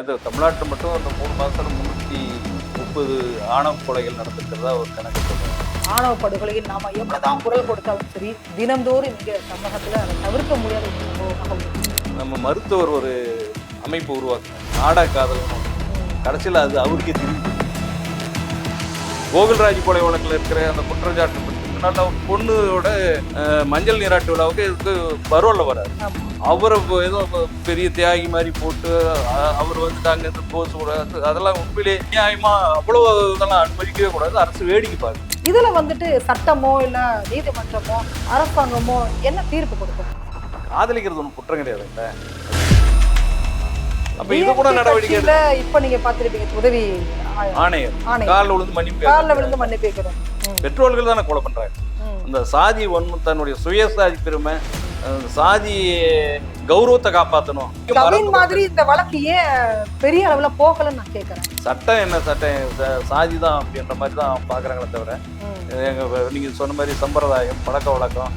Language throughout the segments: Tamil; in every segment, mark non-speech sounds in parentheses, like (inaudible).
இது தமிழ்நாட்டில் மட்டும் அந்த மூணு மாதத்துல முந்நூற்றி முப்பது ஆணவ கொலைகள் நடந்திருக்கிறதா ஒரு கணக்கு சொல்லுவாங்க ஆணவ படுகொலையில் நாம எவ்வளவுதான் குரல் கொடுத்தாலும் சரி தினந்தோறும் இங்க தமிழகத்துல அதை தவிர்க்க முடியாத. நம்ம மருத்துவர் ஒரு அமைப்பு உருவாக்குனார் நாடா ஒண்ணு. கடைசியில் அது அவருக்கே திரும்பி கோகுல்ராஜ் கொலை வழக்கில் இருக்கிற அந்த குற்றச்சாட்டு அவர் பொண்ணோட மஞ்சள் நீராட்டு விழாவுக்கு இதுக்கு பரோல்ல வராரு. அவரை ஏதோ பெரிய தியாகி மாதிரி போட்டு அவர் வந்து அங்கேருந்து போஸ் விடாது அதெல்லாம் உண்மையிலே நியாயமா அவ்வளோ இதெல்லாம் அனுமதிக்கவே கூடாது. அரசு வேடிக்கை பார்க்கு இதுல வந்துட்டு சட்டமோ இல்ல நீதிமன்றமோ அரசாங்கமோ என்ன தீர்ப்பு கொடுக்கும்? காதலிக்கிறது ஒன்றும் குற்றம் கிடையாதுல்ல அப்ப இது கூட நடவடிக்கை கட்சியில இப்ப நீங்க பாத்திருப்பீங்க உதவி ஆணையர். காலில் விழுந்து மன்னிப்பு காலில். விழுந்து மன்னிப்பு கேட்கிறோம் ம், பெற்றோர்கள் தானே கொலை பண்றாங்க. இந்த சாதி வன்ம தன்னுடைய சுயசாதி பெருமை சாதி கௌரவத்தை காப்பாற்றணும் கவின் மாதிரி இந்த வழக்கு ஏன் பெரிய அளவுல போகலன்னு நான் கேக்குறேன் சட்டம் என்ன சட்டம்? சாதி தான் அப்படின்ற மாதிரி தான் பார்க்குறாங்களே தவிர எங்க நீங்க சொன்ன மாதிரி சம்பிரதாயம் பழக்க வழக்கம்.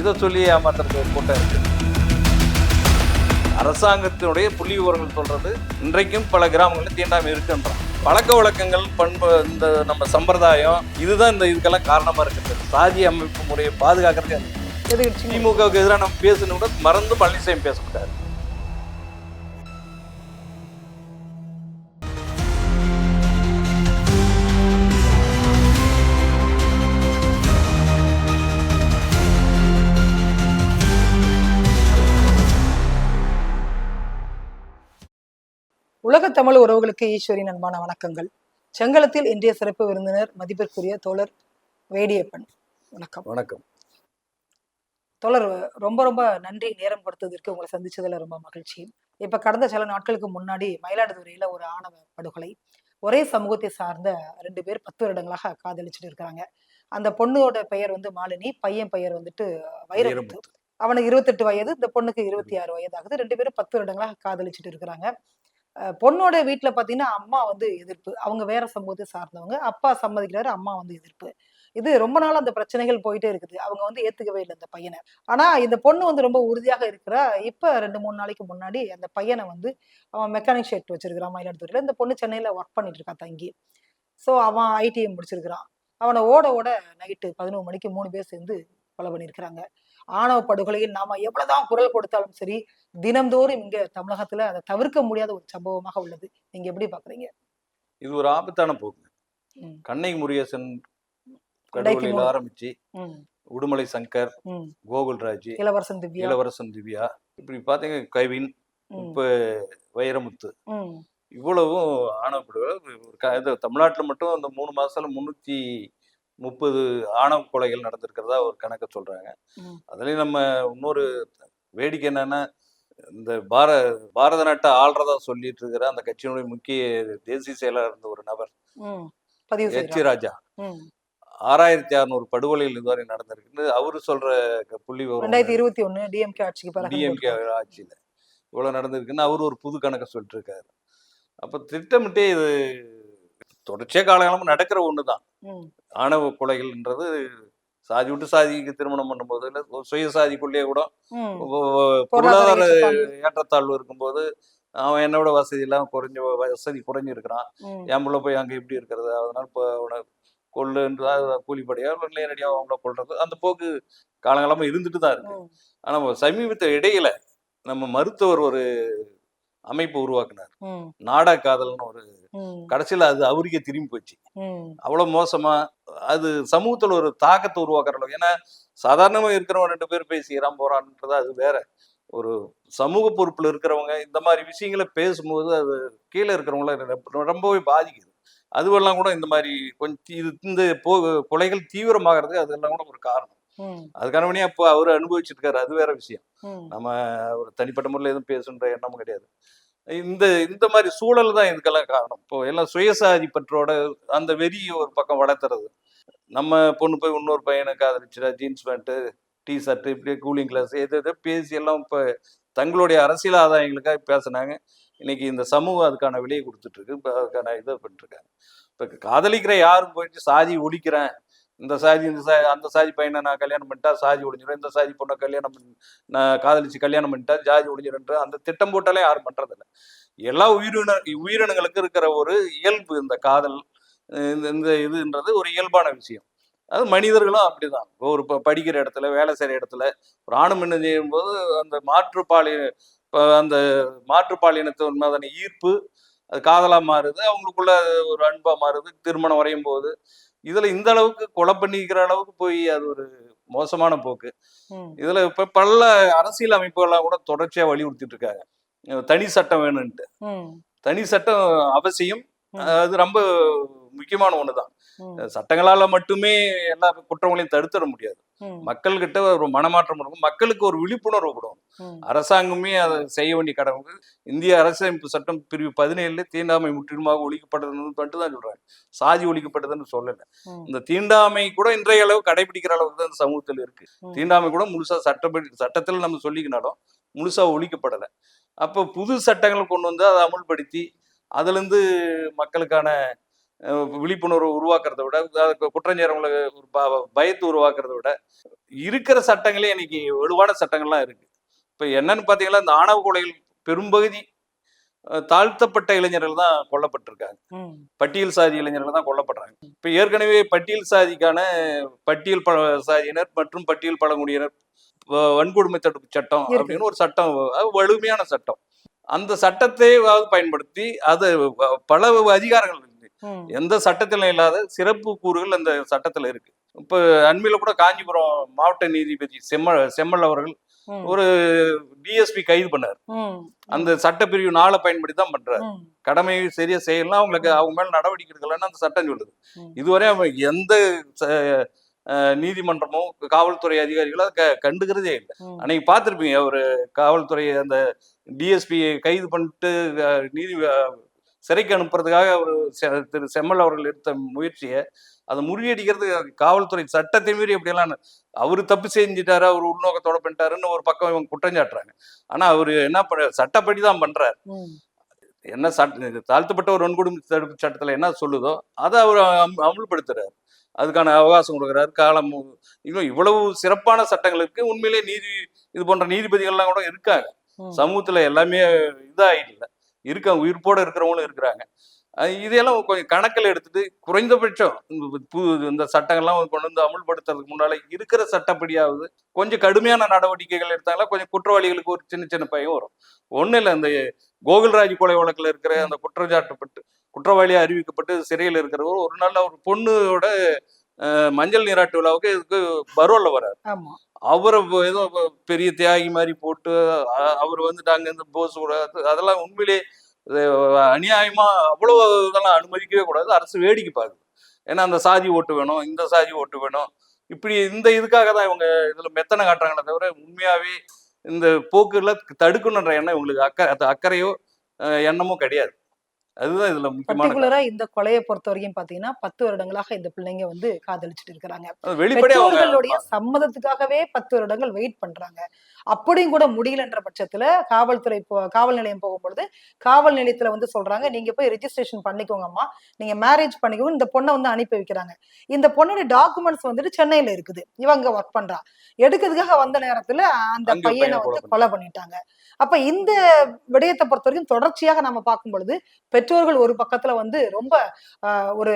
இதை சொல்லி ஏமாத்துறது கூட்டம் இருக்கு. அரசாங்கத்தினுடைய புள்ளி விவரங்கள் சொல்றது இன்றைக்கும் பல கிராமங்களில் தீண்டாமை இருக்குன்றான் பழக்க வழக்கங்கள் பண்பு இந்த நம்ம சம்பிரதாயம் இதுதான் இந்த இதுக்கெல்லாம் காரணமா இருக்குது. சாதி அமைப்பு முறையை பாதுகாக்கிறதே திமுகவுக்கு எதிராக நம்ம பேசணும் கூட மறந்து பழனிசாமி பேச மாட்டாரு. உலக தமிழ் உறவுகளுக்கு ஈஸ்வரின் அன்பான வணக்கங்கள். செங்கலத்தில் இன்றைய சிறப்பு விருந்தினர் மதிப்பிற்குரிய தோழர் வேடியப்பன். வணக்கம். வணக்கம். தோழர் ரொம்ப ரொம்ப நன்றி நேரம் கொடுத்ததற்கு உங்களை சந்திச்சதுல ரொம்ப மகிழ்ச்சி. இப்ப கடந்த சில நாட்களுக்கு முன்னாடி மயிலாடுதுறையில ஒரு ஆணவ படுகொலை. ஒரே சமூகத்தை சார்ந்த ரெண்டு பேர் பத்து வருடங்களாக காதலிச்சுட்டு இருக்காங்க. அந்த பொண்ணோட பெயர் வந்து மாலினி பையன் பெயர் வந்துட்டு வைரமுத்து. அவனுக்கு இருபத்தெட்டு வயது இந்த பொண்ணுக்கு இருபத்தி ஆறு வயதாகுது. ரெண்டு பேரும் பத்து வருடங்களாக காதலிச்சுட்டு இருக்கிறாங்க. பொண்ணோட வீட்டில் பார்த்தீங்கன்னா அம்மா வந்து எதிர்ப்பு. அவங்க வேற சமூகத்தை சார்ந்தவங்க. அப்பா சம்மதிக்கிறாரு அம்மா வந்து எதிர்ப்பு. இது ரொம்ப நாள் அந்த பிரச்சனைகள் போயிட்டே இருக்குது. அவங்க வந்து ஏத்துக்கவே இல்லை அந்த பையனை. ஆனா இந்த பொண்ணு வந்து ரொம்ப உறுதியாக இருக்கிறா. இப்ப ரெண்டு மூணு நாளைக்கு முன்னாடி அந்த பையனை வந்து அவன் மெக்கானிக் ஷெட் வச்சிருக்கிறான் மயிலாடுதுறையில. இந்த பொண்ணு சென்னையில ஒர்க் பண்ணிட்டு இருக்கா தங்கி. ஸோ அவன் ஐடிஐ முடிச்சிருக்கிறான். அவனை ஓட ஓட நைட்டு பதினோரு மணிக்கு மூணு பேர் சேர்ந்து கொலை பண்ணியிருக்கிறாங்க. ஆணவ படுகொலையில் நாம எவ்வளவுதான் குரல் கொடுத்தாலும் சரி தினம்தோறும் இங்க தமிழகத்துல அதை தவிர்க்க முடியாத ஒரு சம்பவமாக உள்ளது. நீங்க எப்படி பாக்குறீங்க? இது ஒரு ஆபத்தான போக்கு. ம். கண்ணகி முருகேசன் கடவுளில். ஆரம்பிச்சு உடுமலை சங்கர். கோகுல்ராஜ் இளவரசன் திவ்யா. இளவரசன் திவ்யா. இப்படி பார்த்தீங்க கவின் இப்ப வைரமுத்து. இவ்வளவும் இது தமிழ்நாட்டில் மட்டும் அந்த மூணு மாசத்துல முந்நூற்றி முப்பது ஆணவ கொலைகள் நடந்திருக்கிறதா ஒரு கணக்கு சொல்றாங்க. அதுலயும் நம்ம இன்னொரு வேடிக்கை என்னன்னா இந்த பார பாரத நாட்டை ஆள்றதா சொல்லிட்டு இருக்கிற அந்த கட்சியினுடைய முக்கிய தேசிய செயலாளர் இருந்த ஒரு நபர் எச். ராஜா. ஆறாயிரத்தி அறுநூறு படுகொலைகள் இதுவரை நடந்திருக்கு அவரு சொல்ற புள்ளி ரெண்டாயிரத்தி இருபத்தி ஒண்ணு டிஎம்கே ஆட்சிக்கு டிஎம்கே ஆட்சியில இவ்வளவு நடந்திருக்குன்னு அவரு ஒரு புது கணக்கை சொல்லிட்டு இருக்காரு அப்ப திட்டமிட்டே இது தொடர்ச்சியா காலகாலமா நடக்கிற ஒண்ணுதான். ஆணவ கொலைகள்ன்றது சாதி விட்டு சாதிக்கு திருமணம் பண்ணும்போது இல்ல ஒரு சுயசாதிக்குள்ளேயே கூட பொருளாதார ஏற்றத்தாழ்வு. இருக்கும்போது அவன் என்னோட வசதி எல்லாம் குறைஞ்ச வசதி குறைஞ்சிருக்கிறான். என் புள்ள போய் அங்க இப்படி இருக்கிறது அதனால இப்போ அவனை கொள்ளுன்ற கூலிப்படையா இல்லை நேரடியாக அவங்கள கொள்றது அந்த போக்கு காலங்காலமா இருந்துட்டு தான் இருக்கு ம். ஆனா சமீபத்த இடையில நம்ம மருத்துவர் ஒரு அமைப்பு உருவாக்குனார். நாடா காதல்னு ஒரு. கடைசியில அது அவருக்கே திரும்பி போச்சு. அவ்வளவு மோசமா அது சமூகத்துல ஒரு தாக்கத்தை உருவாக்குற அளவு ஏன்னா சாதாரணமா இருக்கிறவங்க ரெண்டு பேர் பேசிக்கிறான் போறான்ன்றது அது வேற ஒரு சமூக பொறுப்புல இருக்கிறவங்க இந்த மாதிரி விஷயங்களை பேசும்போது அது கீழே இருக்கிறவங்கள ரொம்ப- ரொம்பவே பாதிக்குது அதுவெல்லாம் கூட இந்த மாதிரி கொஞ்சம் இது இந்த போ கொலைகள் தீவிரமாகிறதுக்கு அதெல்லாம் கூட ஒரு காரணம். அதுக்கான வழியா இப்போ அவர் அனுபவிச்சிருக்காரு. அது வேற விஷயம். நம்ம ஒரு தனிப்பட்ட முறையில் எதுவும் பேசுன்ற எண்ணமும் கிடையாது. இந்த இந்த மாதிரி சூழல் தான் இதுக்கெல்லாம் காரணம். இப்போ எல்லாம் சுயசாதி பற்றோட அந்த வெறி ஒரு பக்கம் வளர்த்துறது. நம்ம பொண்ணு போய் இன்னொரு பையனை காதலிச்சுடா ஜீன்ஸ் பேண்ட்டு டி ஷர்ட் இப்படியே கூலிங் கிளாஸ் எது எதோ பேசி எல்லாம் இப்போ தங்களுடைய அரசியல் ஆதாயங்களுக்காக பேசுனாங்க. இன்னைக்கு இந்த சமூகம் அதுக்கான விலையை கொடுத்துட்டு இருக்கு. இப்போ அதுக்கான இதை பண்ணிருக்காங்க இப்போ காதலிக்கிற யாரும் போயிட்டு சாதி ஒழிக்கிறேன் இந்த சாதி இந்த சா அந்த சாதி பையனை நான் கல்யாணம் பண்ணிட்டா சாதி ஒழிஞ்சிடும் இந்த சாதி பொண்ணை கல்யாணம் பண்ணி நான் காதலிச்சு கல்யாணம் பண்ணிட்டா ஜாதி ஒழிஞ்சிடும்ன்ற அந்த திட்டம் போட்டாலே யாரும் பண்றதில்ல. எல்லா உயிரின உயிரினங்களுக்கு இருக்கிற ஒரு இயல்பு இந்த காதல் இந்த இந்த இதுன்றது ஒரு இயல்பான விஷயம். அது மனிதர்களும் அப்படிதான். ஒரு இப்போ படிக்கிற இடத்துல வேலை செய்யற இடத்துல ஒரு ஆணும் என்ன செய்யும்போது அந்த மாற்றுப்பாலி அந்த மாற்றுப்பாலினத்தின் மீதான ஈர்ப்பு அது காதலா மாறுது. அவங்களுக்குள்ள ஒரு அன்பாக மாறுது. திருமணம் வரையும் போது இதுல இந்த அளவுக்கு கொலை பண்ணிக்கிற அளவுக்கு போய் அது ஒரு மோசமான போக்கு. இதுல இப்ப பல அரசியல் அமைப்புகள்லாம் கூட தொடர்ச்சியா வலியுறுத்திட்டு இருக்காங்க தனி சட்டம் வேணும்ட்டு. தனி சட்டம் அவசியம். அது ரொம்ப முக்கியமான ஒண்ணுதான். சட்டங்களால மட்டுமே எல்லா குற்றங்களையும் தடுத்துட முடியாது. மக்கள்கிட்ட ஒரு மனமாற்றம் இருக்கும். மக்களுக்கு ஒரு விழிப்புணர்வு கொடுக்கும். அரசாங்கமே அதை செய்ய வேண்டிய கடமை இந்திய அரசியலமைப்பு சட்டம் பிரிவு பதினேழுல தீண்டாமை முற்றிலுமாக ஒழிக்கப்பட்டதுன்னு மட்டும் தான் சொல்றாங்க. சாதி ஒழிக்கப்பட்டதுன்னு சொல்லல. இந்த தீண்டாமை கூட இன்றைய அளவு கடைபிடிக்கிற அளவுக்கு தான் இந்த சமூகத்தில் இருக்கு. தீண்டாமை கூட முழுசா சட்டப்படி சட்டத்தில் நம்ம சொல்லிக்கினாலும் முழுசா ஒழிக்கப்படலை. அப்போ புது சட்டங்கள் கொண்டு வந்து அதை அமுல்படுத்தி அதுல இருந்து மக்களுக்கான விழிப்புணர்வு உருவாக்குறத விட அதுக்கு குற்றஞ்செயறவங்களை ஒரு ப- பயத்தை உருவாக்குறத விட இருக்கிற சட்டங்களே இன்னைக்கு வலுவான சட்டங்கள்லாம் இருக்கு இப்போ என்னன்னு பார்த்தீங்கன்னா இந்த ஆணவ கொலைகள் பெரும்பகுதி தாழ்த்தப்பட்ட இளைஞர்கள் தான் கொல்லப்பட்டிருக்காங்க. பட்டியல் சாதி இளைஞர்கள் தான் கொல்லப்படுறாங்க இப்போ ஏற்கனவே பட்டியல் சாதிக்கான பட்டியல் ப சாதியினர் மற்றும் பட்டியல் பழங்குடியினர் வன்கொடுமை தடுப்பு சட்டம். அப்படின்னு ஒரு சட்டம் வலிமையான சட்டம் அந்த சட்டத்தை பயன்படுத்தி அது பல அதிகாரங்கள். எந்த சட்டத்திலும் இல்லாத சிறப்பு கூறுகள் அந்த சட்டத்துல இருக்கு இப்போ அண்மையில கூட காஞ்சிபுரம் மாவட்ட நீதிபதி செம்மல் செம்மல் அவர்கள். ஒரு டிஎஸ்பி கைது பண்ணார். அந்த சட்டப்பிரிவு நாளை பயன்படுத்தி தான் பண்றாரு ம். கடமையை சரியா செய்யலாம் அவங்களுக்கு அவங்க மேல நடவடிக்கை எடுக்கலன்னு அந்த சட்டம் சொல்லுது. இதுவரை அவன் எந்த நீதிமன்றமோ காவல்துறை அதிகாரிகளோ அதை க- கண்டுக்கிறதே இல்லை. அன்னைக்கு பார்த்துருப்பீங்க ஒரு காவல்துறை அந்த டிஎஸ்பி கைது பண்ணிட்டு நீதி சிறைக்கு அனுப்புறதுக்காக ஒரு திரு செம்மல் அவர்கள் எடுத்த முயற்சியை அதை முறியடிக்கிறது காவல்துறை சட்டத்தை மீறி எப்படியெல்லாம் அவரு தப்பு செஞ்சுட்டாரு அவர் உள்நோக்கத்தோட பண்ணிட்டாருன்னு ஒரு பக்கம் இவங்க குற்றம் சாட்டுறாங்க. ஆனா அவரு என்ன பண்ற சட்டப்படி தான் பண்றாரு. என்ன சட்ட தாழ்த்தப்பட்ட ஒரு வன்கொடுமை தடுப்பு சட்டத்துல என்ன சொல்லுதோ அதை அவர் அம்- அமுல்படுத்துறாரு. அதுக்கான அவகாசம் கொடுக்குறாரு காலம் இன்னும் இவ்வளவு சிறப்பான சட்டங்களுக்கு உண்மையிலே நீதி இது போன்ற நீதிபதிகள்லாம் கூட இருக்காங்க. சமூகத்துல எல்லாமே இதாயிடல. இருக்க உயிர்ப்போடு இருக்கிறவங்களும் இருக்கிறாங்க. இதையெல்லாம் கொஞ்சம் கணக்கில் எடுத்துட்டு குறைந்தபட்சம் இந்த புது இந்த சட்டங்கள்லாம் கொண்டு வந்து அமுல்படுத்துறதுக்கு முன்னால இருக்கிற சட்டப்படியாவது கொஞ்சம் கடுமையான நடவடிக்கைகள் எடுத்தாங்களா கொஞ்சம் குற்றவாளிகளுக்கு ஒரு சின்ன சின்ன பயம் வரும். ஒன்றும் இல்லை இந்த கோகுல்ராஜ் கொலை வழக்கில் இருக்கிற அந்த குற்றச்சாட்டுப்பட்டு குற்றவாளியாக அறிவிக்கப்பட்டு சிறையில் இருக்கிறவர் ஒரு நல்ல ஒரு பொண்ணோட மஞ்சள் நீராட்டு விழாவுக்கு இதுக்கு பரோல்ல வராரு. ஆமா. அவரை ஏதோ பெரிய தியாகி மாதிரி போட்டு அவர் வந்துட்டு அங்கேருந்து போஸ் கூட அது- அதெல்லாம் உண்மையிலே அநியாயமா அவ்வளவு இதெல்லாம் அனுமதிக்கவே கூடாது. அரசு வேடிக்கை பார்க்குது. ஏன்னா அந்த சாதி ஓட்டு வேணும் இந்த சாதி ஓட்டு வேணும். இப்படி இந்த இதுக்காக தான் இவங்க இதுல மெத்தனை காட்டுறாங்களே தவிர உண்மையாவே இந்த போக்குல தடுக்கணுன்ற எண்ணம் இவங்களுக்கு அக்கறை அக்கறையோ எண்ணமோ கிடையாது. அதுதான் இதுல முக்கியமான இந்த கொலையை பொறுத்த வரைக்கும் பாத்தீங்கன்னா பத்து வருடங்களாக இந்த பிள்ளைங்க வந்து காதலிச்சுட்டு இருக்கிறாங்க. பெற்றோர்களுடைய சம்மதத்துக்காகவே பத்து வருடங்கள் வெயிட் பண்றாங்க. அப்படியும் கூட முடியலன்ற பட்சத்துல காவல்துறை காவல் நிலையம் போகும்பொழுது காவல் நிலையத்துல வந்து சொல்றாங்க நீங்க போய் ரெஜிஸ்ட்ரேஷன் பண்ணிக்கோங்கம்மா. நீங்க மேரேஜ் பண்ணிக்கோங்க. இந்த பொண்ணை வந்து அனுப்பி வைக்கிறாங்க. இந்த பொண்ணோட டாக்குமெண்ட்ஸ் வந்துட்டு சென்னையில இருக்குது. இவங்க ஒர்க் பண்றா. எடுக்கிறதுக்காக வந்த நேரத்துல அந்த பையனை வந்து கொலை பண்ணிட்டாங்க. அப்ப இந்த விடயத்தை பொறுத்த வரைக்கும் தொடர்ச்சியாக நம்ம பார்க்கும் பொழுது பெற்றோர்கள் ஒரு பக்கத்துல வந்து ரொம்ப ஆஹ், ஒரு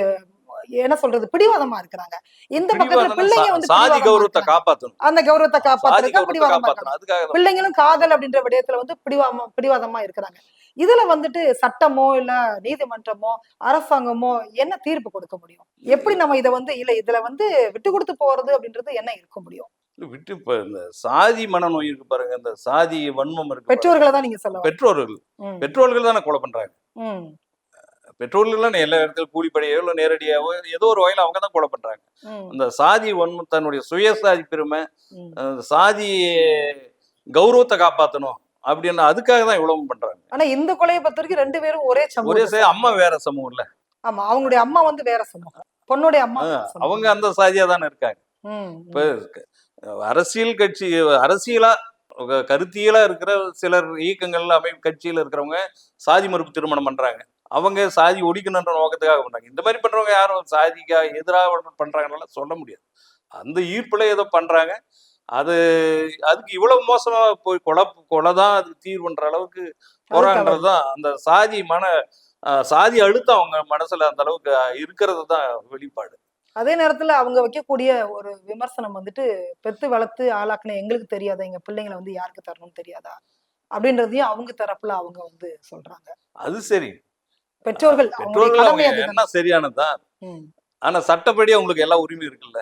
என்ன சொல்றது பிடிவாதமா இருக்கிறாங்க. இந்த பக்கத்துல பிள்ளைங்க வந்து கௌரவத்தை. காப்பாத்தணும். அந்த கௌரவத்தை காப்பாத்துறதுக்கு பிடிவாதமா இருக்காங்க பிள்ளைங்களும் காதல் அப்படின்ற விடயத்துல வந்து பிடிவாம பிடிவாதமா இருக்கிறாங்க. இதுல வந்துட்டு சட்டமோ இல்ல நீதிமன்றமோ அரசாங்கமோ என்ன தீர்ப்பு கொடுக்க முடியும்? எப்படி நம்ம இதை வந்து இல்ல இதுல வந்து விட்டு கொடுத்து போறது அப்படின்றது என்ன இருக்க முடியும்? விட்டு இப்ப இந்த சாதி மனநோய் இருக்கு பாருங்க. இந்த சாதி வன்மம் இருக்கு. பெற்றோர்களை தான் நீங்க சொல்ல. பெற்றோர்கள். பெற்றோர்கள் தானே கொலை பண்றாங்க. ம், பெற்றோர்கள் எல்லா இடத்துல கூலிப்படையோ இல்லை நேரடியாவோ ஏதோ ஒரு வகையில் அவங்க தான் கொலை பண்றாங்க. அந்த சாதி வன்மம் தன்னுடைய சுயசாதி பெருமை சாதி கௌரவத்தை காப்பாத்தணும் அப்படின்னு அதுக்காக தான் இவ்வளவு பண்றாங்க. ஆனா இந்த கொலையை பொறுத்த வரைக்கும் ரெண்டு பேரும் ஒரே ஒரே சமூகம் சே அம்மா வேற சமூகம் இல்ல. ஆமா அவங்களுடைய அம்மா வந்து வேற சமூகம். பொண்ணுடைய அம்மா. அவங்க அந்த சாதியா தானே இருக்காங்க. இப்ப அரசியல் கட்சி அரசியலா கருத்தியலா இருக்கிற சிலர் இயக்கங்கள்ல அமைப்பு கட்சியில இருக்கிறவங்க சாதி மறுப்பு திருமணம் பண்றாங்க. அவங்க சாதி ஒழிக்கணுன்ற நோக்கத்துக்காக பண்றாங்க. இந்த மாதிரி பண்றவங்க யாரும் சாதிக்காக எதிராக பண்றாங்கனால சொல்ல முடியாது. அந்த ஈர்ப்புல ஏதோ பண்றாங்க. அது அதுக்கு இவ்வளவு மோசமா போய் கொலை கொலை தான் அதுக்கு தீர்வுன்ற அளவுக்கு போறாங்கன்றதுதான் அந்த சாதி மன சாதி அழுத்தம் அவங்க மனசுல அந்த அளவுக்கு இருக்கிறது தான் வெளிப்பாடு. அதே நேரத்துல அவங்க வைக்கக்கூடிய ஒரு விமர்சனம் வந்துட்டு பெத்து வளர்த்து ஆளாக்குன எங்களுக்கு தெரியாதா? எங்க பிள்ளைங்களை வந்து யாருக்கு தரணும்னு தெரியாதா? அப்படின்றதையும் அவங்க தரப்புல அவங்க வந்து சொல்றாங்க. அது சரி. பெற்றோர்கள் பெற்றோர்கள் அவங்க. என்ன சரியானதுதான். ஆனா சட்டப்படி அவங்களுக்கு எல்லா உரிமையும் இருக்குல்ல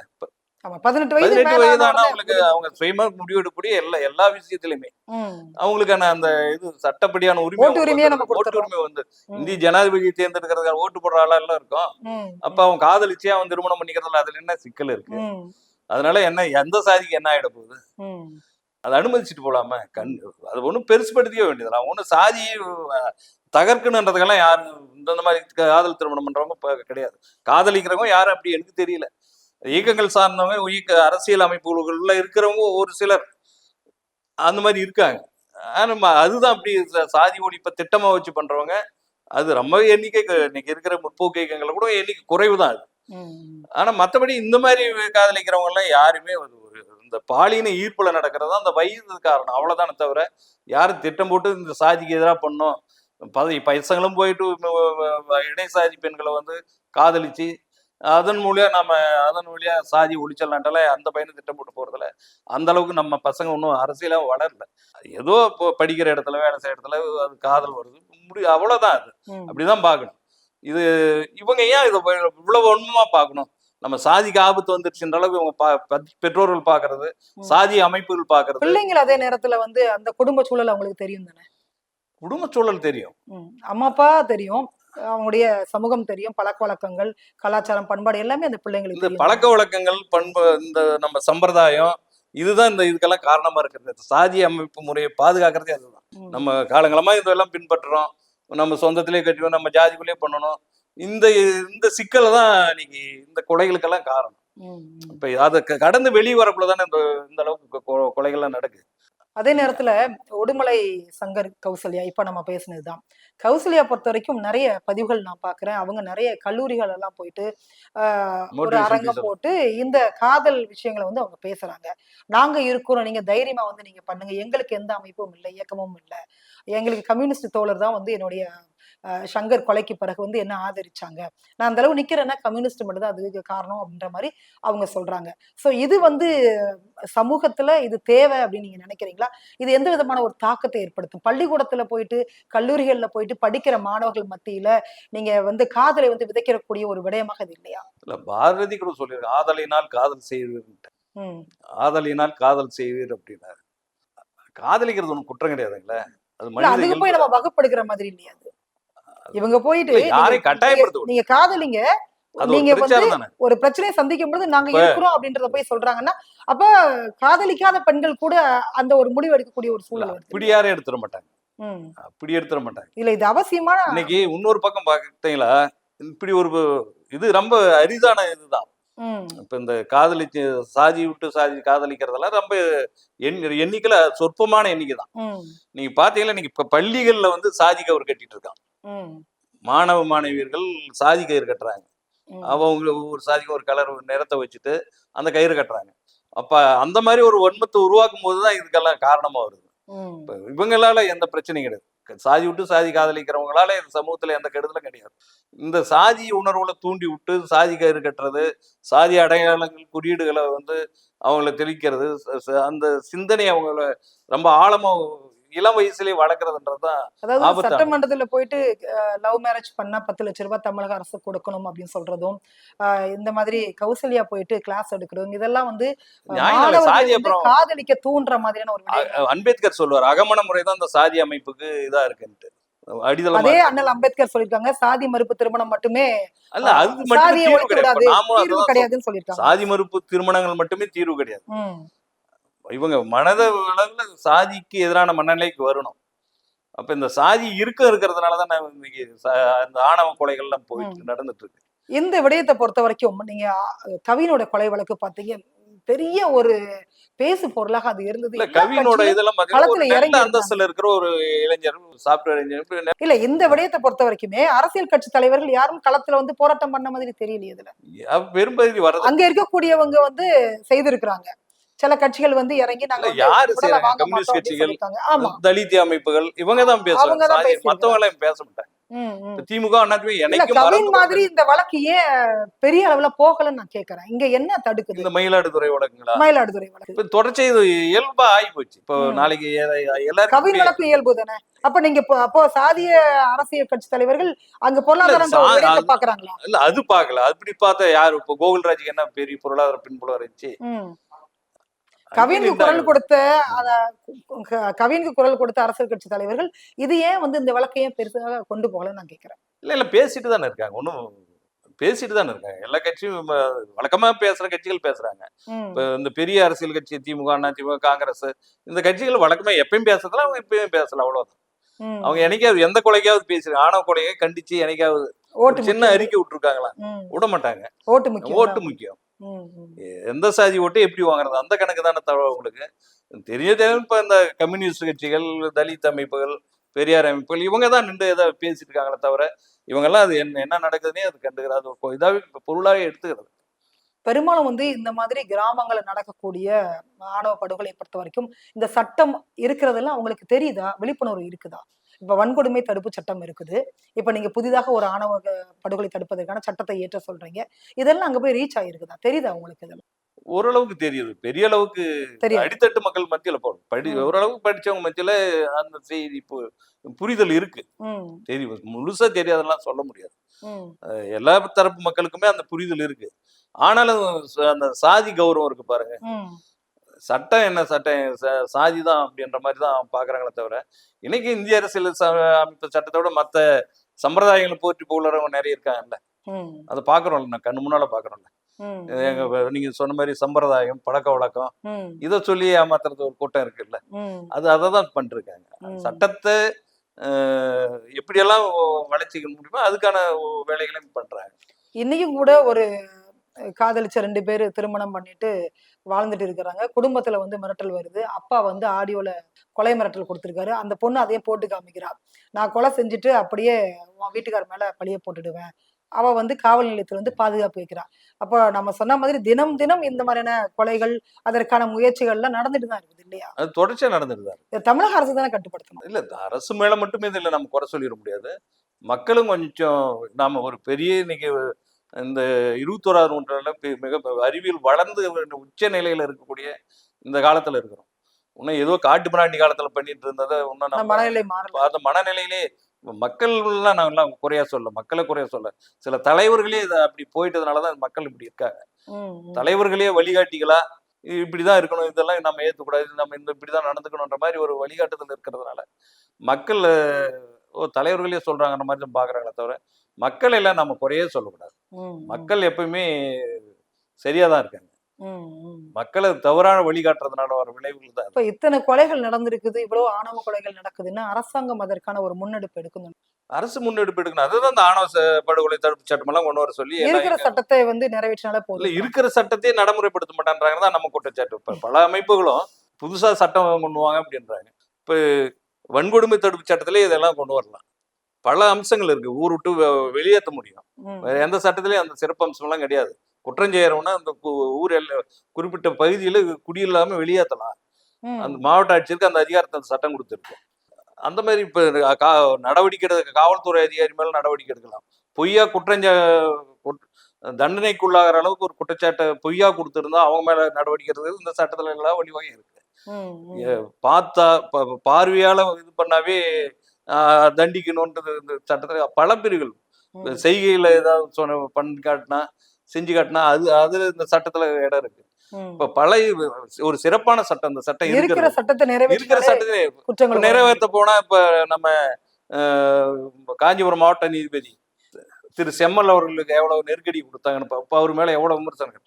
பதினெட்டு வயது அவங்களுக்கு அவங்க சுயமா முடிவெடுக்கக்கூடிய எல்லா எல்லா விஷயத்திலுமே. அவங்களுக்கான அந்த இது சட்டப்படியான உரிமை ஓட்டு. உரிமை வந்து. இந்திய ஜனாதிபதி தேர்ந்தெடுக்கிறதுக்கு ஓட்டு போடுற ஆளா எல்லாம் இருக்கும். அப்ப அவன் காதலிச்சே அவன் திருமணம் பண்ணிக்கிறதுல அதுல என்ன சிக்கல் இருக்கு. அதனால என்ன எந்த சாதிக்கு என்ன ஆயிட போகுது. அதை அனுமதிச்சுட்டு போலாம கண் அது ஒண்ணும் பெருசுபடுத்திக்க வேண்டியதில்லை அவங்க ஒன்றும் சாதி தகர்க்கணுன்றதுக்கெல்லாம் யாரும் இந்த மாதிரி காதல் திருமணம் பண்றவங்க இப்ப கிடையாது. காதலிக்கிறவங்க யாரும் அப்படி எனக்கு தெரியல. இயக்கங்கள் சார்ந்தவங்க இயக்க அரசியல் அமைப்புகளுக்குள்ள இருக்கிறவங்க ஒரு சிலர் அந்த மாதிரி இருக்காங்க. ஆனா அதுதான் அப்படி சாதி ஒழிப்பை திட்டமா வச்சு பண்றவங்க அது ரொம்ப எண்ணிக்கை இன்னைக்கு இருக்கிற முற்போக்கு இயக்கங்களை கூட எண்ணிக்கை குறைவு தான் அது. ஆனா மத்தபடி இந்த மாதிரி காதலிக்கிறவங்க எல்லாம் யாருமே ஒரு இந்த பாலின ஈர்ப்புல நடக்கிறது அந்த வயது காரணம். அவ்வளவுதானே தவிர யாரும் திட்டம் போட்டு இந்த சாதிக்கு எதிராக பண்ணோம் பதவி பைசங்களும் போயிட்டு வ- வ- வ- இடை சாதி பெண்களை வந்து காதலிச்சு அதன் மூலியா நம்ம அதன் வழியா சாதி ஒழிச்சலான்ட்டால அந்த பையனை திட்டம் போட்டு போறதுல அந்த அளவுக்கு நம்ம பசங்க ஒன்றும் அரசியலா வளரல. ஏதோ இப்போ படிக்கிற இடத்துல வேலை செய்யற இடத்துல அது காதல் வருது. முடி அவ்வளவுதான் அது. அப்படிதான் பார்க்கணும். இது இவங்க ஏன் இதை இவ்வளவு ஒண்ணுமா பார்க்கணும்? நம்ம சாதிக்கு ஆபத்து வந்துருச்சுன்ற அளவுக்கு இவங்க பத்- பெற்றோர்கள் பாக்குறது. சாதி அமைப்புகள் பாக்குறது பிள்ளைங்கள் அதே நேரத்துல வந்து அந்த குடும்ப சூழல் அவங்களுக்கு தெரியும் தானே? குடும்ப சூழல் தெரியும். அம்மா அப்பா தெரியும். அவங்களுடைய சமூகம் தெரியும். பழக்க வழக்கங்கள் கலாச்சாரம் பண்பாடு எல்லாமே அந்த பிள்ளைங்களுக்கு இந்த பழக்க வழக்கங்கள் பண்பு இந்த நம்ம சம்பிரதாயம் இதுதான் இந்த இதுக்கெல்லாம் காரணமா இருக்கிறது. சாதி அமைப்பு முறையை பாதுகாக்கிறதே அதுதான். நம்ம காலங்களமா இதெல்லாம் பின்பற்றுறோம். நம்ம சொந்தத்திலே கட்டுவோம் நம்ம ஜாதிக்குள்ளேயே பண்ணணும். இந்த இந்த சிக்கலை தான் இன்னைக்கு இந்த கொலைகளுக்கெல்லாம் காரணம். இப்ப அதை கடந்து வெளியே வரக்குள்ள தானே இந்த இந்த அளவுக்கு கொலைகள்லாம் நடக்குது. அதே நேரத்துல உடுமலை சங்கர் கௌசல்யா இப்ப நம்ம பேசினதுதான். கௌசல்யா பொறுத்த வரைக்கும் நிறைய பதிவுகள் நான் பாக்குறேன். அவங்க நிறைய கல்லூரிகள் எல்லாம் போயிட்டு ஒரு அரங்கம். போட்டு இந்த காதல் விஷயங்களை வந்து அவங்க பேசுறாங்க. நாங்க இருக்கிறோம் நீங்க தைரியமா வந்து நீங்க பண்ணுங்க. எங்களுக்கு எந்த அமைப்பும் இல்லை இயக்கமும் இல்லை. எங்களுக்கு கம்யூனிஸ்ட் தோழர் தான் வந்து என்னுடைய சங்கர் கொலைக்கு பிறகு வந்து என்ன ஆதரிச்சாங்க? நான் அந்த அளவு நிக்கிறேன்னா கம்யூனிஸ்ட் மட்டும் தான் அதுக்கு காரணம் அப்படின்ற மாதிரி அவங்க சொல்றாங்க. சோ இது வந்து சமூகத்துல இது தேவை அப்படின்னு நீங்க நினைக்கிறீங்களா? இது எந்த விதமான ஒரு தாக்கத்தை ஏற்படுத்தும்? பள்ளிக்கூடத்துல போயிட்டு கல்லூரிகள்ல போயிட்டு படிக்கிற மாணவர்கள் மத்தியில நீங்க வந்து காதலை வந்து விதைக்கக்கூடிய ஒரு விடயமாக இது இல்லையா? இல்ல பாரதி கூட சொல்லியிருக்கு ஆதலினால் காதல் செய்வீர் ஆதலினால் காதல் செய்வீர் அப்படின்னாரு. காதலிக்கிறது ஒன்றும் குற்றம் கிடையாதுங்களே. அது அதுக்கு போய் நம்ம வகுப்படுகிற மாதிரி இல்லையா அது? இவங்க போயிட்டு யாரையும் நீங்க- கட்டாயப்படுத்த நீங்க காதலிங்க. நீங்க ஒரு வந்து ஒரு பிரச்சனையை சந்திக்கும் பொழுது நாங்க இருக்கிறோம் அப்படின்றத போய் சொல்றாங்கன்னா அப்ப காதலிக்காத பெண்கள் கூட அந்த ஒரு முடிவு எடுக்கக்கூடிய ஒரு சூழல் வருது. அப்படி யாரும் எடுத்துட மாட்டாங்க. அப்படி எடுத்துட மாட்டாங்க. இல்ல இது அவசியமான இன்னைக்கு இன்னொரு பக்கம் பார்த்தீங்களா இப்படி ஒரு இது ரொம்ப அரிதான இதுதான். இப்ப இந்த காதலிச்சு சாதி விட்டு சாதி காதலிக்கிறதெல்லாம் ரொம்ப எண் எண்ணிக்கையில சொற்பமான எண்ணிக்கை தான். நீங்க பாத்தீங்கன்னா இன்னைக்கு இப்ப பள்ளிகள்ல வந்து சாதி கவர் கட்டிட்டு இருக்கான். மாணவ மாணவியர்கள் சாதி கயிறு கட்டுறாங்க. அவங்க ஒரு சாதிக்கு ஒரு கலர் நிறத்தை வச்சுட்டு அந்த கயிறு கட்டுறாங்க. அப்ப அந்த மாதிரி ஒரு வன்மத்தை உருவாக்கும் போதுதான் இதுக்கெல்லாம் காரணமா வருது. இவங்களால எந்த பிரச்சனையும் கிடையாது. சாதி விட்டு சாதி காதலிக்கிறவங்களால இந்த சமூகத்துல எந்த கெடுதலும் கிடையாது. இந்த சாதி உணர்வுல தூண்டி விட்டு சாதி கயிறு கட்டுறது சாதி அடையாளங்கள் குறியீடுகளை வந்து அவங்கள தெளிக்கிறது அந்த சிந்தனை அவங்கள ரொம்ப ஆழமா இளம் வயசுலயே வளர்க்கறதுன்றதுதான் அதாவது. சட்டமன்றத்துல போயிட்டு லவ் மேரேஜ் பண்ணா பத்து லட்ச ரூபாய் தமிழக அரசு கொடுக்கணும் அப்படின்னு சொல்றதும் இந்த மாதிரி கௌசல்யா போயிட்டு கிளாஸ் எடுக்கிறதும் இதெல்லாம் வந்து காதலிக்க தூண்டுற மாதிரியான ஒரு அம்பேத்கர் சொல்லுவார் அகமண முறை தான் இந்த சாதி அமைப்புக்கு இதா இருக்குன்ட்டு அடித்தளமா அதே. அண்ணல் அம்பேத்கர் சொல்லிருக்காங்க சாதி மறுப்பு திருமணம் மட்டுமே அல்ல அது மட்டும் தீர்வு கிடையாது சாதி மறுப்பு திருமணங்கள் மட்டுமே தீர்வு கிடையாது. இவங்க மனத அளவுல சாதிக்கு எதிரான மனநிலைக்கு வரணும். அப்ப இந்த சாதி இருக்க இருக்கிறதுனாலதான் நான் இன்னைக்கு இந்த ஆணவ கொலைகள்லாம் போயிட்டு நடந்துட்டு இருக்கு இந்த விடயத்தை பொறுத்த வரைக்கும் நீங்க கவினோட கொலை வழக்கு பாத்தீங்க பெரிய ஒரு பேசு பொருளாக அது இருந்தது. கவினோட இதெல்லாம் அந்தஸ்துல இருக்கிற ஒரு இளைஞர் சாப்ட்வேர் இன்ஜினியர் இல்ல இந்த விடயத்தை பொறுத்த வரைக்குமே அரசியல் கட்சி தலைவர்கள் யாரும் களத்துல வந்து போராட்டம் பண்ண மாதிரி தெரியலையே இதுல. பெரும்பகுதி வர்றது அங்க இருக்கக்கூடியவங்க வந்து செய்திருக்கிறாங்க. சில கட்சிகள் வந்து இறங்கி நாங்க யாரு கம்யூனிஸ்ட் கட்சிகள், தலித் அமைப்புகள் இவங்க தான் பேசுவாங்க. மத்தவங்க பேச மாட்டாங்க. திமுக கவின் மாதிரி இந்த வழக்கு ஏன் பெரிய அளவுல போகலன்னு நான் கேக்குறேன். இங்க என்ன தடுக்குது? இந்த மயிலாடுதுறை வழக்குங்களா? மயிலாடுதுறை வழக்கு. இப்ப தொடர்ச்சி இது இயல்பா ஆகி போச்சு இப்போ. நாளைக்கு எ- கவின் வழக்கு இயல்பு தானே? அப்ப நீங்க அப்போ சாதிய அரசியல் கட்சி தலைவர்கள் அங்க பொருளாதாரம் பாக்குறாங்களா? இல்ல அது பார்க்கல அப்படி பார்த்தா யாரு? இப்போ கோகுல்ராஜுக்கு என்ன பெரிய பொருளாதார பின்புலம் இருந்துச்சு. கவினுக்கு குரல். கொடுத்த கவினுக்கு குரல் கொடுத்த அரசியல் கட்சி தலைவர்கள் இது ஏன் வந்து இந்த வழக்கை ஏன் பெருசாக கொண்டு போகலன்னு நான் கேக்குறேன் இல்ல இல்ல பேசிட்டு தானே இருக்காங்க ஒன்றும் பேசிட்டு தானே இருக்காங்க எல்லா கட்சியும் வழக்கமா பேசுற கட்சிகள் பேசுறாங்க. இப்ப இந்த பெரிய அரசியல் கட்சி திமுக அண்ணா திமுக காங்கிரஸ் இந்த கட்சிகள் வழக்கமா எப்பயும் பேசுறதுல அவங்க இப்பயும் பேசல அவ்வளவுதான். அவங்க என்னைக்காவது எந்த கொலைக்காவது பேசுறாங்க ஆணவ கொலையை கண்டிச்சு என்னைக்காவது சின்ன. அறிக்கை விட்டுருக்காங்களா. விட மாட்டாங்க ஓட்டு முக்கியம் ஓட்டு முக்கியம். எந்த சாதி ஓட்டு எப்படி வாங்குறது? அந்த கணக்கு தானே தவிர உங்களுக்கு? தெரிய இப்ப இந்த கம்யூனிஸ்ட் கட்சிகள் தலித் அமைப்புகள் பெரியார் அமைப்புகள் இவங்க தான் நின்று ஏதாவது பேசிட்டு இருக்காங்களே தவிர இவங்கெல்லாம் அது என்ன என்ன நடக்குதுன்னே அது கண்டுக்கிறது இப்ப பொருளாவே எடுத்துக்கிறது. பெரும்பாலும் வந்து இந்த மாதிரி கிராமங்கள்ல நடக்கக்கூடிய ஆணவ படுகொலை பொறுத்த வரைக்கும் இந்த சட்டம் இருக்கிறதெல்லாம் அவங்களுக்கு தெரியுதா? விழிப்புணர்வு இருக்குதா? இப்ப வன்கொடுமை தடுப்பு சட்டம் இருக்குது. இப்ப நீங்க புதிதாக ஒரு ஆணவ படுகொலை தடுப்பதற்கான சட்டத்தை ஏற்ற சொல்றீங்க. இதெல்லாம் அங்க போய் ரீச் ஆயிருக்குதா? தெரியுதா உங்களுக்கு இதெல்லாம்? ஓரளவுக்கு தெரியுது. பெரிய அளவுக்கு அடித்தட்டு மக்கள் மத்தியில போடும் படி. ஓரளவுக்கு படிச்சவங்க மத்தியில அந்த செய்தி புரிதல் இருக்கு. தெரியும். முழுசா தெரியாதெல்லாம் சொல்ல முடியாது. எல்லா தரப்பு மக்களுக்குமே அந்த புரிதல் இருக்கு. ஆனாலும் அந்த சாதி கௌரவம் இருக்கு பாருங்க. சட்டம் என்ன? சட்டம் சாதி தான் அப்படின்ற மாதிரி தான் பாக்குறாங்களே தவிர இன்னைக்கு இந்திய அரசியல் அமைப்பு சட்டத்தை விட மத்த சம்பிரதாயங்களை போற்றி போகிறவங்க நிறைய இருக்காங்கல்ல. அதை பாக்குறோம்ல நான் கண்ணு முன்னால எங்க வ- நீங்க சொன்ன மாதிரி சம்பிரதாயம் பழக்க வழக்கம் இதை சொல்லி ஏமாத்துறது ஒரு கூட்டம் இருக்குல்ல. அது அதை தான் பண்ணிருக்காங்க. சட்டத்தை எப்படியெல்லாம் வளர்ச்சிக்க முடியுமோ அதுக்கான வேலைகளையும் பண்றாங்க. இன்னைக்கும் கூட ஒரு காதலிச்ச ரெண்டு பேர் திருமணம் பண்ணிட்டு வாழ்ந்துட்டு இருக்கிறாங்க. குடும்பத்துல வந்து மிரட்டல் வருது. அப்பா வந்து ஆடியோல கொலை மிரட்டல் கொடுத்திருக்காரு. அந்த பொண்ணு அதையும் போட்டு காமிக்கிறா. நான் கொலை செஞ்சுட்டு அப்படியே உன் வீட்டுக்கார் மேல பழிய போட்டுடுவேன். அவ வந்து காவல் நிலையத்துல வந்து பாதுகாப்பு வைக்கிறா. அப்போ நம்ம சொன்ன மாதிரி தினம் தினம் இந்த மாதிரியான கொலைகள் அதற்கான முயற்சிகள்லாம் நடந்துட்டு தான் இருக்குது இல்லையா? அது தொடர்ச்சியா நடந்துட்டு தான் தமிழக அரசு தானே கட்டுப்படுத்தணும்? இல்ல இந்த அரசு மேல மட்டுமே இதில் நம்ம குறை சொல்லிட முடியாது. மக்களும் கொஞ்சம் நாம ஒரு பெரிய இன்னைக்கு இந்த இருபத்தோராவது நூற்றாண்டுல மிக அறிவியல் வளர்ந்து உச்ச நிலையில இருக்கக்கூடிய இந்த காலத்துல இருக்கிறோம். இன்னும் ஏதோ காட்டு பிராண்டி காலத்துல பண்ணிட்டு இருந்ததை இன்னும் அந்த நம்ம அந்த மனநிலையிலே மக்கள்லாம் நான் எல்லாம் குறையா சொல்ல மக்களை குறையா சொல்ல சில தலைவர்களே இதை அப்படி போயிட்டதுனாலதான் மக்கள் இப்படி இருக்காங்க. தலைவர்களே வழிகாட்டிகளா இப்படிதான் இருக்கணும் இதெல்லாம் நம்ம ஏத்துக்கூடாது நம்ம இந்த இப்படிதான் நடந்துக்கணுன்ற மாதிரி ஒரு வழிகாட்டுதல் இருக்கிறதுனால மக்கள் ஓ தலைவர்களே சொல்றாங்கன்ற மாதிரி தான் பாக்குறாங்களே தவிர மக்கள் எல்லாம் நம்ம குறையே சொல்லக்கூடாது. மக்கள் எப்பயுமே சரியா தான் இருக்காங்க. மக்களை தவறான வழிகாட்டுறதுனால வர விளைவுகள் தான். இப்ப இத்தனை கொலைகள் நடந்திருக்குது இவ்வளவு ஆணவ கொலைகள் நடக்குதுன்னா அரசாங்கம் அதற்கான ஒரு முன்னெடுப்பு எடுக்கணும். அரசு முன்னெடுப்பு எடுக்கணும். அதுதான் இந்த ஆணவ படுகொலை தடுப்பு சட்டம் எல்லாம் கொண்டு வர சொல்லி இருக்கிற சட்டத்தை வந்து நிறைவேற்றினாலே இல்ல போதும் இருக்கிற சட்டத்தையே நடைமுறைப்படுத்த மாட்டேன்றாங்க தான் நம்ம குற்றச்சாட்டு. இப்ப பல அமைப்புகளும் புதுசா சட்டம் கொண்டு வாங்க அப்படின்றாங்க. இப்ப வன்கொடுமை தடுப்பு சட்டத்திலே இதெல்லாம் கொண்டு வரலாம். பல அம்சங்கள் இருக்கு. ஊர் விட்டு வெளியேற்ற முடியும். வேற எந்த சட்டத்திலயும் அந்த சிறப்பு அம்சம்லாம் கிடையாது. குற்றம் செய்யறவனா அந்த ஊர் குறிப்பிட்ட பகுதியில குடியில்லாம வெளியேற்றலாம் அந்த மாவட்ட ஆட்சியருக்கு அந்த அதிகாரத்தை அந்த சட்டம் கொடுத்துருக்கு அந்த மாதிரி இப்ப நடவடிக்கை எடுக்க காவல்துறை அதிகாரி மேல நடவடிக்கை எடுக்கலாம். பொய்யா குற்றஞ்ச குற்ற- தண்டனைக்குள்ளாகிற அளவுக்கு ஒரு குற்றச்சாட்டை பொய்யா கொடுத்திருந்தா அவங்க மேல நடவடிக்கை எடுக்கிறது இந்த சட்டத்துல எல்லாம் வழிவகை இருக்கு. பார்த்தா பார்வையால இது பண்ணாவே தண்டிக்கணும்ன்றது இந்த சட்டத்துல பல பிரிவுகள். செய்கையில ஏதாவது சொன்ன பண்ணி காட்டினா செஞ்சு காட்டினா அது அதுல இந்த சட்டத்துல இடம் இருக்கு. இப்ப பல ஒரு சிறப்பான சட்டம் இந்த சட்டம் இருக்கிற சட்டத்தை இருக்கிற குற்றங்கள் நிறைவேற்ற போனா இப்ப நம்ம காஞ்சிபுரம் மாவட்ட நீதிபதி திரு செம்மல் அவர்களுக்கு எவ்வளவு நெருக்கடி கொடுத்தாங்கன்னு இப்ப- அவர் மேல எவ்வளவு விமர்சனங்கள்.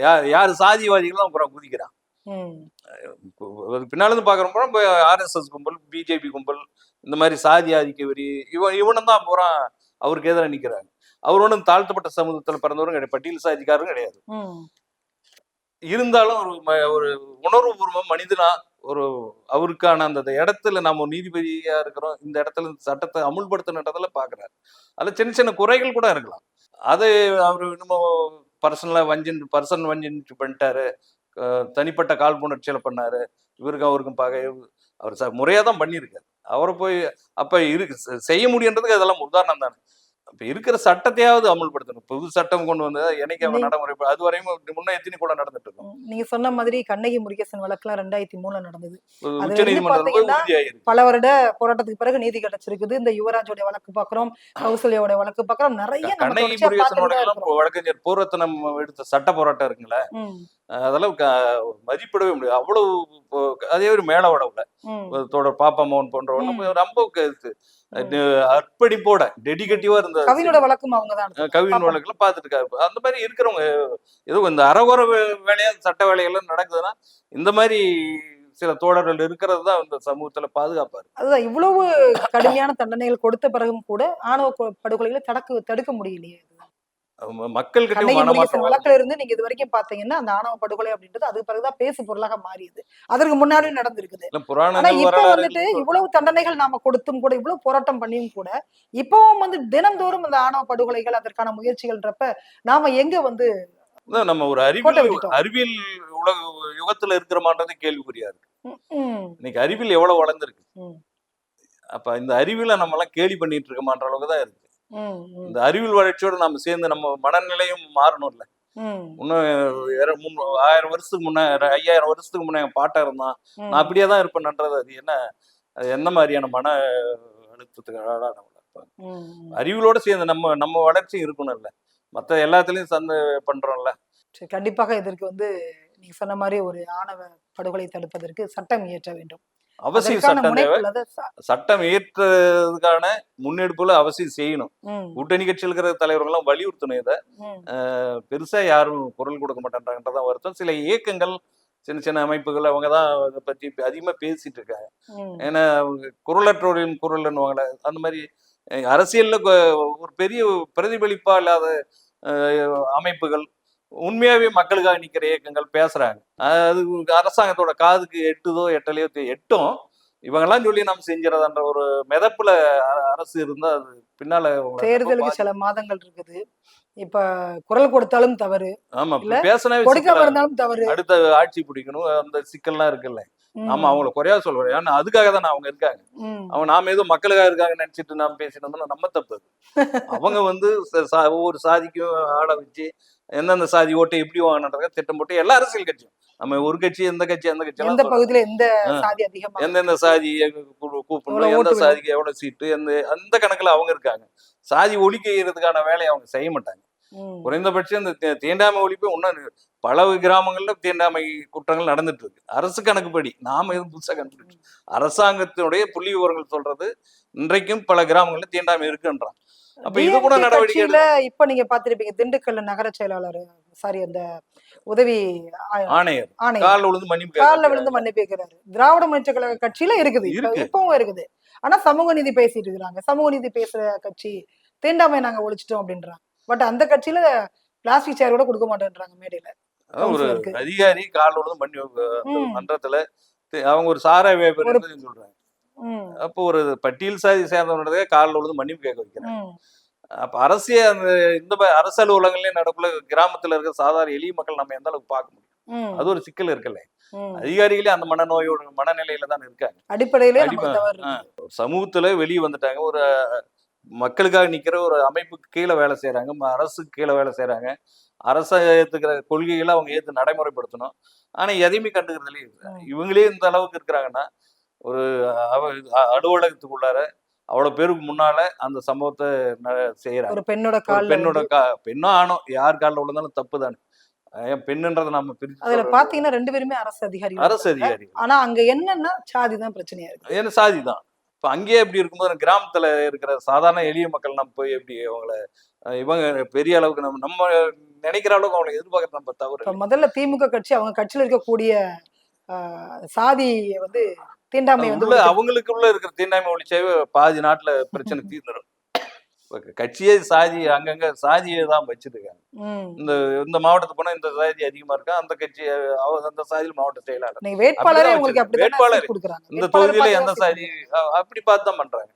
யார் யார் சாதிவாதிகளும் அப்புறம் குதிக்கிறான். ம், இப்போ அது பின்னால இருந்து பாக்குறப்போ இப்போ ஆர்எஸ்எஸ் கும்பல் பிஜேபி கும்பல் இந்த மாதிரி சாதி ஆதிக்க வெறி இவன் இவனும் தான் பூரா அவருக்கு எதிராக நிக்கிறாங்க. அவர் ஒன்றும் தாழ்த்தப்பட்ட சமூகத்துல பிறந்தவரும் கிடையாது பட்டியல் சாதிக்காரரும் கிடையாது. இருந்தாலும் ஒரு ஒரு உணர்வுபூர்வமா மனிதனா ஒரு அவருக்கான அந்த இடத்துல நம்ம நீதிபதியா இருக்கிறோம் இந்த இடத்துல சட்டத்தை அமுல்படுத்தினதுல பாக்குறாரு அதுல சின்ன சின்ன குறைகள் கூட இருக்கலாம். அது அவர் இன்னமும் பர்சனலா வஞ்சின் பர்சன் வஞ்சின் பண்ணிட்டாரு. தனிப்பட்ட காழ்ப்புணர்ச்சியில பண்ணாரு. இவருக்கும் அவருக்கும் பகை. அவர் ச முறையா தான் பண்ணியிருக்காரு. அவரை போய் அப்ப இருக்கு செய்ய முடியுன்றதுக்கு அதெல்லாம் உதாரணம் தானே. அப்ப இருக்கிற சட்டத்தையாவது அமல்படுத்தணும். புது சட்டம் கொண்டு வந்து என்னைக்கு அவன் நடைமுறை அது வரையும் முன்ன எத்தனை கூட நடந்துட்டு இருக்கும். நீங்க சொன்ன மாதிரி கண்ணகி முருகேசன் வழக்குலாம் ரெண்டாயிரத்தி மூணுல நடந்தது. பல வருட போராட்டத்துக்கு பிறகு நீதி கிடைச்சிருக்குது. இந்த யுவராஜோட வழக்கு பாக்குறோம் கௌசல்யாவோட வழக்கு பாக்குறோம் நிறைய கண்ணகி முருகேசனோட. வழக்கறிஞர் பூரத்தனம் எடுத்த சட்ட போராட்டம் இருக்குங்களே ம், அதெல்லாம் மதிப்பிடவே முடியாது. அவ்வளவு இப்போ அதே ஒரு மேல உடவுல ம், தொடர் பாப்பா மோகன் போன்றவங்க. ரொம்ப. அர்ப்பணிப்போட டெடிகேட்டிவா இருந்த கவினோட வழக்கும் அவங்கதான் அஹ் கவின். வழக்குல இருக்காரு அந்த மாதிரி இருக்கிறவங்க ஏதோ இந்த அறகுற வேலையா சட்ட வேலைகள்லாம் நடக்குதுன்னா இந்த மாதிரி சில தோழர்கள் இருக்கிறது தான் இந்த சமூகத்துல பாதுகாப்பாரு. அதுதான் இவ்வளவு கடுமையான தண்டனைகள் கொடுத்த பிறகும் கூட ஆணவ படுகொலைகளை தடுக்க தடுக்க முடியலையே மக்கள்கிட்ட வழக்குல இருந்து நீங்க இது வரைக்கும் பாத்தீங்கன்னா அந்த ஆணவ படுகொலை அப்படின்றது அதுக்கு பிறகுதான் பேசு பொருளாக மாறியது. அதற்கு முன்னாடியும் நடந்திருக்குது. ஆனா இப்ப வந்துட்டு இவ்வளவு தண்டனைகள் நாம கொடுத்தும் கூட இவ்வளவு போராட்டம் பண்ணியும் கூட இப்பவும் வந்து தினந்தோறும் அந்த ஆணவ படுகொலைகள் அதற்கான முயற்சிகள்ன்றப்ப நாம எங்க வந்து நம்ம ஒரு அறிவியல். அறிவியல் உலக யுகத்துல இருக்கிறோமான்றது கேள்விக்குறியா இருக்கு. இன்னைக்கு அறிவியல் எவ்வளவு வளர்ந்துருக்கு? அப்ப இந்த அறிவியலை நம்ம எல்லாம் கேலி பண்ணிட்டு இருக்கோமான்ற அளவுக்கு தான் இருக்கு. இந்த அறிவியல் வளர்ச்சியோட நம்ம சேர்ந்து நம்ம மனநிலையும் மாறணும்ல. இன்னும் ஆயிரம் வருஷத்துக்கு முன்ன ஐயாயிரம் வருஷத்துக்கு முன்ன என் பாட்டா இருந்தான். நான் அப்படியே தான் இருப்பேன்ன்றது அது என்ன அது என்ன மாதிரியான மன அழுத்தத்துக்கு ஆளானவங்க. அறிவியலோட சேர்ந்து நம்ம நம்ம வளர்ச்சியும் இருக்கணும்ல. மத்த எல்லாத்துலயும் சந்த பண்றோம்ல. கண்டிப்பாக இதற்கு வந்து நீங்க சொன்ன மாதிரி ஒரு ஆணவ படுகொலை தடுப்பதற்கு சட்டம் இயற்ற வேண்டும். அவசியம் சட்டம் சட்டம் ஏற்றதுக்கான முன்னெடுப்புல அவசியம் செய்யணும். கூட்டணி கட்சியில் இருக்கிற தலைவர்கள்லாம் வலியுறுத்தணும் இதை. பெருசா யாரும் குரல் கொடுக்க மாட்டேன்றாங்கன்றதான் வருத்தம். சில இயக்கங்கள் சின்ன சின்ன அமைப்புகள் அவங்க தான் அதை பத்தி இப்ப அதிகமா பேசிட்டு இருக்காங்க. ஏன்னா குரலற்றோரின் குரல்னுவாங்களே அந்த மாதிரி அரசியல்ல ஒரு பெரிய பிரதிபலிப்பா இல்லாத அமைப்புகள் உண்மையாவே மக்களுக்காக நிக்கிற இயக்கங்கள் பேசுறாங்க. அது அரசாங்கத்தோட காதுக்கு எட்டுதோ எட்டலையோ எட்டும். இவங்கெல்லாம் சொல்லி நம்ம செஞ்சிடறதான்ற ஒரு மிதப்புல அரசு இருந்தா அது பின்னால தேர்தலுக்கு சில மாதங்கள் இருக்குது. இப்ப குரல் கொடுத்தாலும் தவறு. ஆமா பேசினாவே கொடுக்காம இருந்தாலும் தவறு. அடுத்த ஆட்சி பிடிக்கணும். அந்த சிக்கல்லாம் இருக்குல்ல. ஆமா அவங்கள குறையா சொல்றேன். ஏன்னா அதுக்காக தானே அவங்க இருக்காங்க. அவங்க நாம ஏதோ மக்களுக்காக இருக்காங்க நினைச்சிட்டு நாம பேசினோம்னா நம்ம தப்பு. (laughs) அவங்க வந்து ஒவ்வொரு சாதிக்கும் ஆட வச்சு எந்தெந்த சாதி ஓட்டை எப்படி வாங்கினதாக திட்டம் போட்டு எல்லா அரசியல் கட்சியும். நம்ம ஒரு கட்சி எந்த கட்சி எந்த கட்சி எந்த பகுதியில எந்த. சாதி அதிகமா எந்தெந்த சாதியை கூ- கூப்பிடணும் எந்த சாதிக்கு எவ்வளவு சீட்டு எந்த அந்த கணக்குல அவங்க இருக்காங்க. சாதி ஒழிக்கிறதுக்கான வேலையை அவங்க செய்ய மாட்டாங்க. குறைந்தபட்சம் இந்த தீண்டாமை ஒழிப்பு இன்னும் பல கிராமங்கள்ல தீண்டாமை குற்றங்கள் நடந்துட்டு இருக்கு அரசு கணக்குப்படி நாம எதுவும் புதுசா கண்டுபிடிச்சு அரசாங்கத்தினுடைய புள்ளி விவரங்கள் சொல்றது இன்றைக்கும் பல கிராமங்கள்ல தீண்டாமை இருக்குன்றான். அப்ப இது கூட நடவடிக்கை இப்ப நீங்க பாத்திருப்பீங்க திண்டுக்கல்ல நகர செயலாளர் சாரி அந்த உதவி ஆணையர் காலில் விழுந்து மன்னிப்பு காலில். விழுந்து மன்னிப்பு கேட்கிறாரு திராவிட முன்னேற்ற கழக கட்சியில இருக்குது இப்ப- இருக்கு. இப்பவும் இருக்குது ஆனா சமூக நீதி பேசிட்டு இருக்கிறாங்க சமூக நீதி பேசுற கட்சி தீண்டாமை நாங்க ஒழிச்சிட்டோம் அப்படின்றாங்க பட் அந்த கட்சியில பிளாஸ்டிக் சேர் கூட கொடுக்க மாட்டேன்றாங்க மேடையில ஒரு. அதிகாரி காலில் விழுந்து மன்னி. மன்றத்துல அவங்க ஒரு சாரா வியாபாரி சொல்றாங்க அப்போ ஒரு பட்டியல் சாதி சேர்ந்தவனதே காலில் விழுந்து மன்னிப்பு கேட்க வைக்கிறாங்க ம், அப்ப அரசிய அந்த இந்த அரசு அலுவலகங்களையும் நடக்குள்ள கிராமத்துல இருக்க சாதாரண எளிய மக்கள் நம்ம எந்த அளவுக்கு பார்க்க முடியும்? அது ஒரு சிக்கல் இருக்குல்ல. அதிகாரிகளே அந்த மனநோயோட மனநிலையில தான் இருக்காங்க. அடிப்படையிலே. சமூகத்துல வெளியே வந்துட்டாங்க. ஒரு மக்களுக்காக நிக்கிற ஒரு அமைப்புக்கு கீழே வேலை செய்யறாங்க அரசுக்கு கீழே வேலை செய்யறாங்க அரச ஏத்துக்கிற கொள்கைகளை அவங்க ஏத்து நடைமுறைப்படுத்தணும். ஆனா எதையுமே கண்டுக்கிறது இல்லையே ம். இவங்களே இந்த அளவுக்கு இருக்கிறாங்கன்னா ஒரு அலுவலகத்துக்குள்ளார அவ்வளவு பேருக்கு முன்னால அந்த சம்பவத்தை செய்யறாங்க ஒரு பெண்ணோட கால்ல பெண்ணோட கா பெண்ணோ ஆணோ யார் காலில் விழுந்தாலும் தப்பு தானே. ஏன் பெண்ணுன்றதை நம்ம பிரிச்சு அதுல. பாத்தீங்கன்னா ரெண்டு பேருமே அரசு அதிகாரிகள் அரசு. அதிகாரிகள். ஆனா அங்க என்னன்னா சாதி தான் பிரச்சனையா இருக்கு. ஏன்னா சாதி தான். இப்போ அங்கேயே எப்படி இருக்கும்போது கிராமத்துல இருக்கிற சாதாரண எளிய மக்கள் நம்ம போய் எப்படி அவங்கள இவங்க பெரிய அளவுக்கு நம்ம நம்ம நினைக்கிற அளவுக்கு அவங்களை எதிர்பார்க்கறது நம்ம தவறு. முதல்ல திமுக கட்சி அவங்க கட்சியில இருக்கக்கூடிய சாதியை வந்து தீண்டாமை வந்து உள்ள அவங்களுக்குள்ள இருக்கிற தீண்டாமை ஒழிச்சாவே பாதி நாட்டுல பிரச்சனை (laughs) தீர்ந்துடும் கட்சியே சாதி அங்கங்க சாதியை தான் வச்சிருக்காங்க. இந்த இந்த மாவட்டத்துக்கு போனா இந்த சாதி அதிகமா இருக்கா? அந்த கட்சி அந்த சாதியில் மாவட்ட செயலாளர். வேட்பாளரே வேட்பாளர். இந்த தொகுதியில எந்த சாதி அப்படி பார்த்து தான் பண்றாங்க.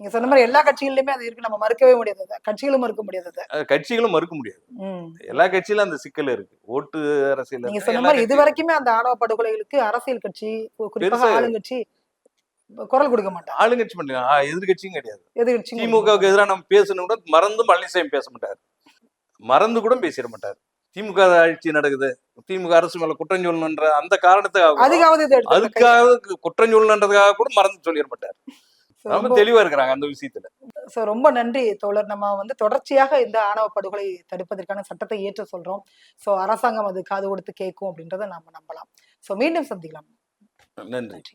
நீங்க சொன்ன மாதிரி எல்லா கட்சிகளிலுமே அது இருக்கு. நம்ம மறுக்கவே முடியாது. கட்சிகளும் மறுக்க முடியாது கட்சிகளும் மறுக்க முடியாது. எல்லா கட்சியிலும் அந்த சிக்கல் இருக்கு. ஓட்டு அரசியல் நீங்க. சொன்ன மாதிரி இது வரைக்குமே அந்த ஆணவ படுகொலைகளுக்கு அரசியல் கட்சி குறிப்பாக ஆளுங்கட்சி குரல் கொடுக்க மாட்டாங்க. ஆளுங்கட்சி பண்ணல எதிர்கட்சியும் கிடையாது. எதிர்கட்சி திமுகவுக்கு எதிராக நம்ம பேசணும் கூட மறந்து பழனிசாமி பேச மாட்டார். மறந்து கூட பேசிட மாட்டார். திமுக ஆட்சி நடக்குது. திமுக அரசு மேல குற்றம் சொல்லணுன்ற அந்த காரணத்துக்காக அதுக்காக குற்றம் சொல்லணுன்றதுக்காக கூட மறந்து சொல்லிட மாட்டார். ரொம்ப தெளிவா இருக்கிறாங்க அந்த விஷயத்துல. So ரொம்ப நன்றி தோழர். நம்ம வந்து தொடர்ச்சியாக இந்த ஆணவ படுகொலை தடுப்பதற்கான சட்டத்தை ஏற்ற சொல்றோம். சோ அரசாங்கம் அது காது கொடுத்து கேட்கும் அப்படின்றத நாம நம்பலாம். சோ மீண்டும் சந்திக்கலாம். நன்றி.